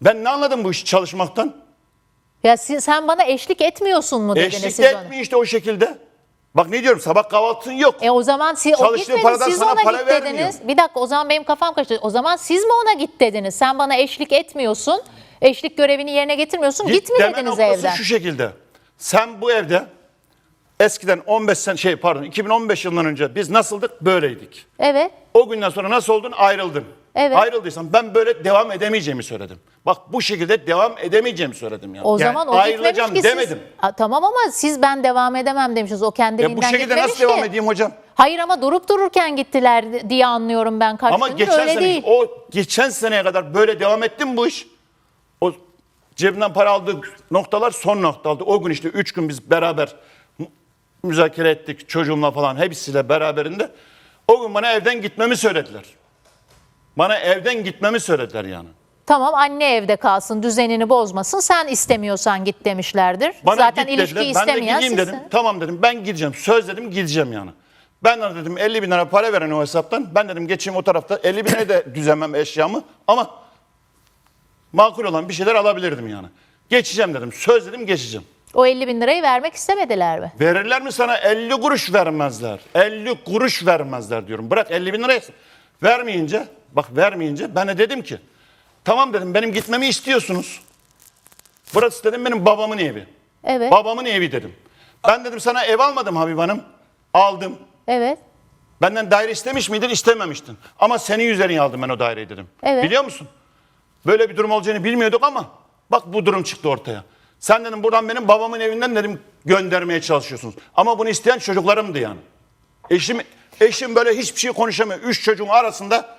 Ben ne anladım bu işi çalışmaktan? Ya siz, sen bana eşlik etmiyorsun mu dediniz Eşlik siz de ona? etmiyor işte o şekilde. Bak ne diyorum sabah kahvaltın yok. E o zaman siz o Çalıştığı gitmedi paradan siz sana ona para git vermiyor. dediniz. Bir dakika o zaman benim kafam karıştı. O zaman siz mi ona git dediniz? Sen bana eşlik etmiyorsun. Eşlik görevini yerine getirmiyorsun. Git, mi deme dediniz noktası evden? şu şekilde. Sen bu evde eskiden 15 sene şey pardon 2015 yılından önce biz nasıldık? Böyleydik. Evet. O günden sonra nasıl oldun? Ayrıldın. Evet. Ayrıldıysan ben böyle devam edemeyeceğimi söyledim. Bak bu şekilde devam edemeyeceğimi söyledim yani. O Yani zaman o gitmemiş ayrılacağım ki siz- demedim. A, tamam ama siz ben devam edemem demişsiniz. O kendiliğinden Ya bu şekilde gitmemiş nasıl devam ki. edeyim hocam? Hayır ama durup dururken gittiler diye anlıyorum ben kaç Ama gündür. geçen öyle sene değil. o geçen seneye kadar böyle devam etti mi bu iş? O cebinden para aldığı noktalar son nokta aldı. O gün işte üç gün biz beraber mü- müzakere ettik çocuğumla falan hepsiyle beraberinde. O gün bana evden gitmemi söylediler. Bana evden gitmemi söylediler yani. Tamam anne evde kalsın düzenini bozmasın sen istemiyorsan git demişlerdir. Bana Zaten git ilişki dediler. Ben de istemeyen gideyim dedim. sizsiniz. Tamam dedim ben gideceğim. Söz dedim gideceğim yani. Ben de dedim 50 bin lira para veren o hesaptan. Ben dedim geçeyim o tarafta 50 bine de düzenmem eşyamı. Ama makul olan bir şeyler alabilirdim yani. Geçeceğim dedim. Söz dedim geçeceğim. O 50 bin lirayı vermek istemediler mi? Verirler mi sana 50 kuruş vermezler. 50 kuruş vermezler diyorum. Bırak 50 bin lirayı. Vermeyince bak vermeyince ben de dedim ki tamam dedim benim gitmemi istiyorsunuz. Burası dedim benim babamın evi. Evet. Babamın evi dedim. Ben dedim sana ev almadım Habib Hanım. Aldım. Evet. Benden daire istemiş miydin? İstememiştin. Ama senin üzerine aldım ben o daireyi dedim. Evet. Biliyor musun? Böyle bir durum olacağını bilmiyorduk ama bak bu durum çıktı ortaya. Sen dedim buradan benim babamın evinden dedim göndermeye çalışıyorsunuz. Ama bunu isteyen çocuklarımdı yani. Eşim eşim böyle hiçbir şey konuşamıyor. Üç çocuğun arasında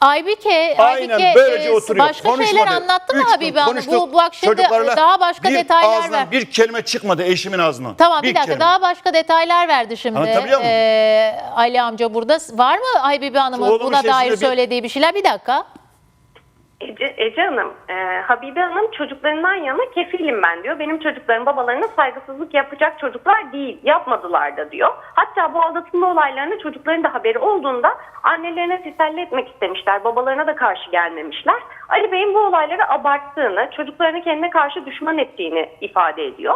Aybike, Aynen Aybike böylece e, oturuyor. başka Konuşmadı. şeyler anlattı mı Üç gün Habibe Hanım? konuştuk. Bu, bu akşam Çocuklarla daha başka bir detaylar ağzından ver. Bir kelime çıkmadı eşimin ağzından. Tamam bir, dakika kelime. daha başka detaylar verdi şimdi. Anlatabiliyor muyum? Ee, Ali amca burada. Var mı Aybibe Hanım'ın Oğlumun buna dair bir- söylediği bir şeyler? Bir dakika. Ece, Ece Hanım, e, Habibe Hanım çocuklarından yana kefilim ben diyor. Benim çocuklarım babalarına saygısızlık yapacak çocuklar değil, yapmadılar da diyor. Hatta bu aldatılma olaylarını çocukların da haberi olduğunda annelerine teselli etmek istemişler. Babalarına da karşı gelmemişler. Ali Bey'in bu olayları abarttığını, çocuklarını kendine karşı düşman ettiğini ifade ediyor.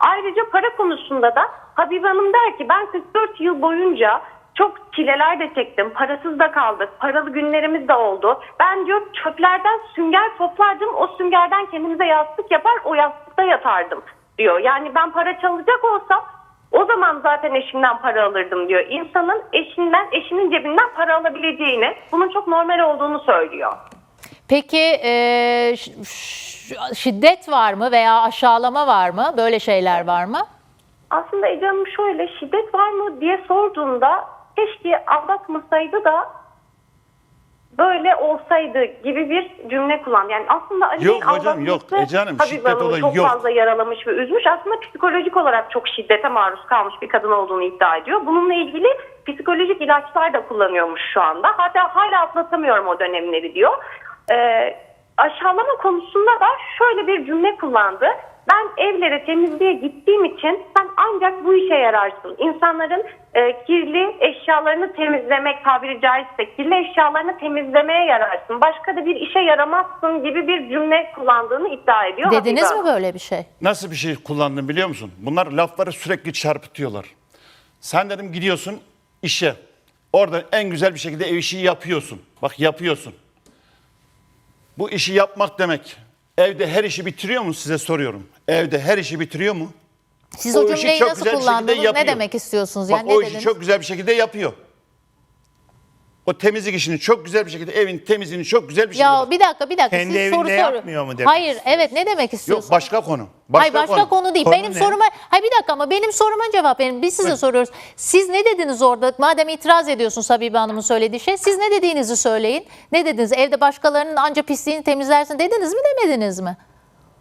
Ayrıca para konusunda da Habibe Hanım der ki ben 44 yıl boyunca çok çileler de çektim. Parasız da kaldık. Paralı günlerimiz de oldu. Ben diyor çöplerden sünger toplardım. O süngerden kendimize yastık yapar o yastıkta yatardım diyor. Yani ben para çalacak olsam o zaman zaten eşimden para alırdım diyor. İnsanın eşinden, eşinin cebinden para alabileceğini, bunun çok normal olduğunu söylüyor. Peki e, şiddet var mı veya aşağılama var mı? Böyle şeyler var mı? Aslında Ece Hanım şöyle şiddet var mı diye sorduğunda keşke aldatmasaydı da böyle olsaydı gibi bir cümle kullan. Yani aslında Ali Yok Bey'in hocam, yok. aldatması Ece Hanım, şiddet Hanım'ı olayı çok yok. fazla yaralamış ve üzmüş. Aslında psikolojik olarak çok şiddete maruz kalmış bir kadın olduğunu iddia ediyor. Bununla ilgili psikolojik ilaçlar da kullanıyormuş şu anda. Hatta hala atlatamıyorum o dönemleri diyor. Ee, aşağılama konusunda da şöyle bir cümle kullandı. Ben evlere temizliğe gittiğim için sen ancak bu işe yararsın. İnsanların e, kirli eşyalarını temizlemek tabiri caizse kirli eşyalarını temizlemeye yararsın. Başka da bir işe yaramazsın gibi bir cümle kullandığını iddia ediyor. Dediniz Habibe mi böyle bir şey? Nasıl bir şey kullandın biliyor musun? Bunlar lafları sürekli çarpıtıyorlar. Sen dedim gidiyorsun işe. Orada en güzel bir şekilde ev işi yapıyorsun. Bak yapıyorsun. Bu işi yapmak demek. Evde her işi bitiriyor mu size soruyorum. Evde her işi bitiriyor mu? Siz O o, cümleyi çok nasıl güzel kullandınız? Ne demek istiyorsunuz? Bak Yani o ne işi dediniz? çok güzel bir şekilde yapıyor. O temizlik işini çok güzel bir şekilde evin temizliğini çok güzel bir şekilde. Ya bir dakika bir dakika. Kendi Siz evinde soru sor- yapmıyor mu demek Hayır evet ne demek istiyorsunuz? Yok başka konu. Başka Hayır başka konu, değil. Konu benim ne? soruma Hayır bir dakika ama benim soruma cevap verin. Biz size soruyoruz. Siz ne dediniz orada? Madem itiraz ediyorsunuz Habibe Hanım'ın söylediği şey. Siz ne dediğinizi söyleyin. Ne dediniz? Evde başkalarının anca pisliğini temizlersin dediniz mi demediniz mi?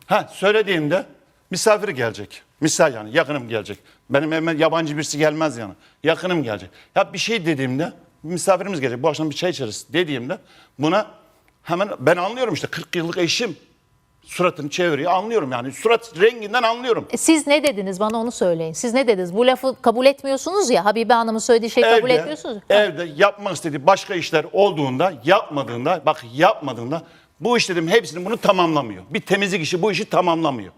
Ha söylediğimde misafir gelecek. Misal yani yakınım gelecek. Benim evime yabancı birisi gelmez yani. Yakınım gelecek. Ya bir şey dediğimde misafirimiz gelecek. Bu akşam bir çay içeriz dediğimde buna hemen ben anlıyorum işte 40 yıllık eşim suratını çeviriyor anlıyorum yani. Surat renginden anlıyorum. E, Siz ne dediniz bana onu söyleyin. Siz ne dediniz? Bu lafı kabul etmiyorsunuz ya. Habibe Hanım'ın söylediği şeyi kabul etmiyorsunuz. evde yapmak istediği başka işler olduğunda yapmadığında bak yapmadığında Bu iş dedim hepsini bunu tamamlamıyor. Bir temizlik işi bu işi tamamlamıyor.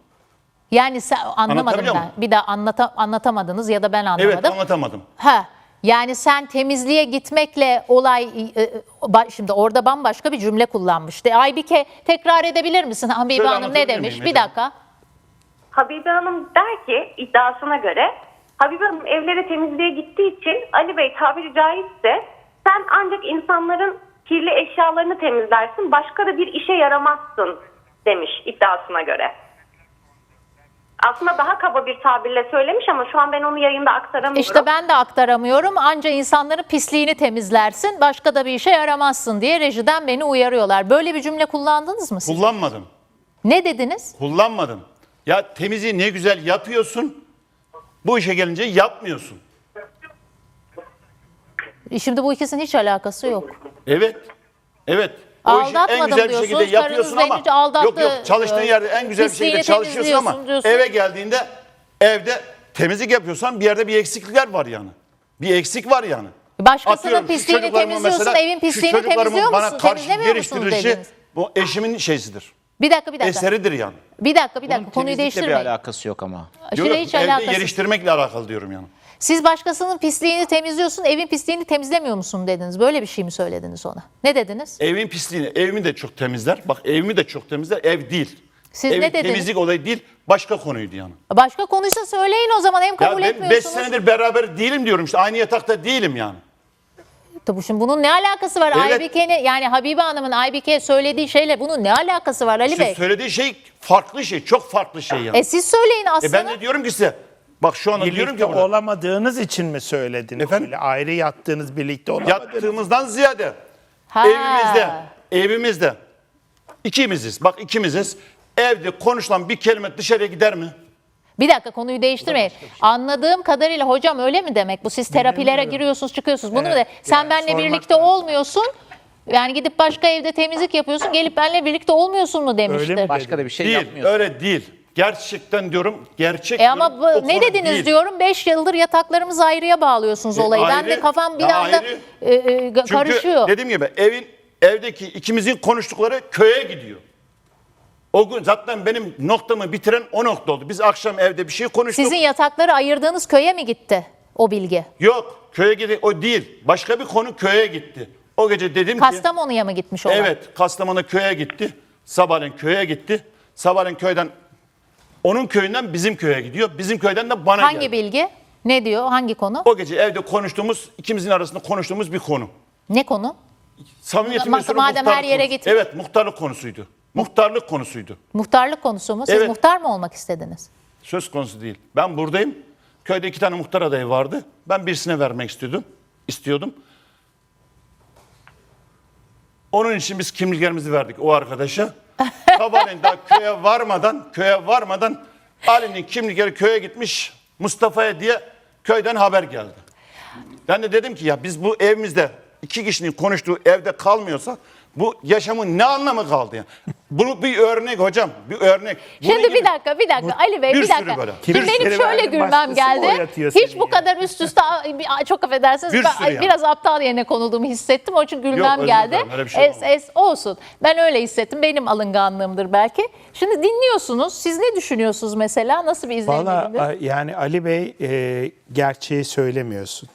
Yani sen anlamadım Anlatabiliyor ben. muyum? Bir daha anlata, anlatamadınız ya da ben anlamadım. Evet anlatamadım. Ha. Yani sen temizliğe gitmekle olay e, e, şimdi orada bambaşka bir cümle kullanmıştı. Aybike tekrar edebilir misin Habibe Şöyle Hanım ne demiş? miyim Bir dakika. Habibe Hanım der ki iddiasına göre Habibe Hanım evlere temizliğe gittiği için Ali Bey tabiri caizse sen ancak insanların kirli eşyalarını temizlersin başka da bir işe yaramazsın demiş iddiasına göre. Aslında daha kaba bir tabirle söylemiş ama şu an ben onu yayında aktaramıyorum. İşte ben de aktaramıyorum. Anca insanların pisliğini temizlersin. Başka da bir işe yaramazsın diye rejiden beni uyarıyorlar. Böyle bir cümle kullandınız mı siz? Kullanmadım. Ne dediniz? Kullanmadım. Ya temizliği ne güzel yapıyorsun. Bu işe gelince yapmıyorsun. E Şimdi bu ikisinin hiç alakası yok. Evet. Evet. O işi en güzel bir şekilde yapıyorsun ama aldattı, yok yok çalıştığın yerde en güzel bir şekilde çalışıyorsun ama diyorsun. eve geldiğinde evde temizlik yapıyorsan bir yerde bir eksiklikler var yani. Bir eksik var yani. Başkasının Atıyorum, pisliğini temizliyorsun, mesela- evin pisliğini temizliyor bana musun, karşı temizlemiyor musun geliştirilişi dediniz. Bu eşimin şeysidir. Bir dakika bir dakika. Eseridir yani. Bir dakika bir dakika Bunun konuyu temizlikle bir değiştirmeyin. alakası yok ama. Şöyle Yok, hiç evde alakası. geliştirmekle alakalı diyorum yani. Siz başkasının pisliğini temizliyorsun, evin pisliğini temizlemiyor musun dediniz. Böyle bir şey mi söylediniz ona? Ne dediniz? Evin pisliğini, evimi de çok temizler. Bak evimi de çok temizler, ev değil. Siz Evin ne dediniz? temizlik olayı değil, başka konuydu yani. Başka konuysa söyleyin o zaman hem Ya kabul ben 5 etmiyorsunuz. senedir beraber değilim diyorum işte aynı yatakta değilim yani. Tabii şimdi bunun ne alakası var? Evet. Aybike'nin yani Habibe Hanım'ın Aybike'ye söylediği şeyle bunun ne alakası var Ali Bey? söylediği şey farklı şey, çok farklı şey yani. E siz söyleyin E aslında. ben de diyorum ki size, bak şu anda diyorum Birlikte ki burada, olamadığınız için mi söylediniz? Efendim? Böyle ayrı yattığınız birlikte olamadığınız yattığımızdan ziyade Ha. evimizde, evimizde ikimiziz, bak ikimiziz. Evde konuşulan bir kelime dışarıya gider mi? Bir dakika konuyu değiştirmeyin. Anladığım kadarıyla hocam öyle mi demek bu? Siz terapilere giriyorsunuz çıkıyorsunuz. Bunu mu de sen yani benimle sormak birlikte lazım. olmuyorsun. Yani gidip başka evde temizlik yapıyorsun. Gelip benimle birlikte olmuyorsun mu demiştir. mi? Başka da bir şey değil, yapmıyorsun. öyle değil. Gerçekten diyorum, gerçek E ama diyorum, bu, ne dediniz değil. diyorum 5 yıldır yataklarımız ayrıya bağlıyorsunuz E, olayı. ben de ayrı, kafam bir anda ayrı. e, e, ga- Çünkü karışıyor. dediğim gibi evin evdeki ikimizin konuştukları köye gidiyor. O gün zaten benim noktamı bitiren o nokta oldu. Biz akşam evde bir şey konuştuk. Sizin yatakları ayırdığınız köye mi gitti o bilgi? Yok köye gidi o değil. Başka bir konu köye gitti. O gece dedim ki Kastamonu'ya mı gitmiş olay? evet Kastamonu köye gitti. Sabahleyin köye gitti. Sabahleyin köyden onun köyünden bizim köye gidiyor. Bizim köyden de bana Hangi geldi. bilgi? Ne diyor? Hangi konu? O gece evde konuştuğumuz ikimizin arasında konuştuğumuz bir konu. Ne konu? Ma- sürü madem her muhtarlık yere konusu. gitmiş. Evet muhtarlık konusuydu. Muhtarlık konusuydu. Muhtarlık konusu mu? Siz Evet. muhtar mı olmak istediniz? Söz konusu değil. Ben buradayım. Köyde iki tane muhtar adayı vardı. Ben birisine vermek istiyordum. istiyordum. Onun için biz kimliklerimizi verdik o arkadaşa. Sabahleyin daha köye varmadan, köye varmadan Ali'nin kimlikleri köye gitmiş Mustafa'ya diye köyden haber geldi. Ben de dedim ki ya biz bu evimizde iki kişinin konuştuğu evde kalmıyorsak bu yaşamın ne anlamı kaldı ya? Bunu bir örnek hocam, bir örnek. Bunun Şimdi gibi- bir dakika, bir dakika Ali Bey bir bir sürü dakika. böyle. Şimdi Bir benim sürü şöyle gülmem başkası geldi. oynatıyor Hiç bu ya? kadar üst üste bir- çok affedersiniz Bir ben sürü yani. biraz aptal yerine konulduğumu hissettim. Onun için gülmem özür geldi. dilerim, öyle bir şey es, es olsun. Ben öyle hissettim. Benim alınganlığımdır belki. Şimdi dinliyorsunuz. Siz ne düşünüyorsunuz mesela? Nasıl bir izlenim? Valla a- yani Ali Bey e, gerçeği söylemiyorsun.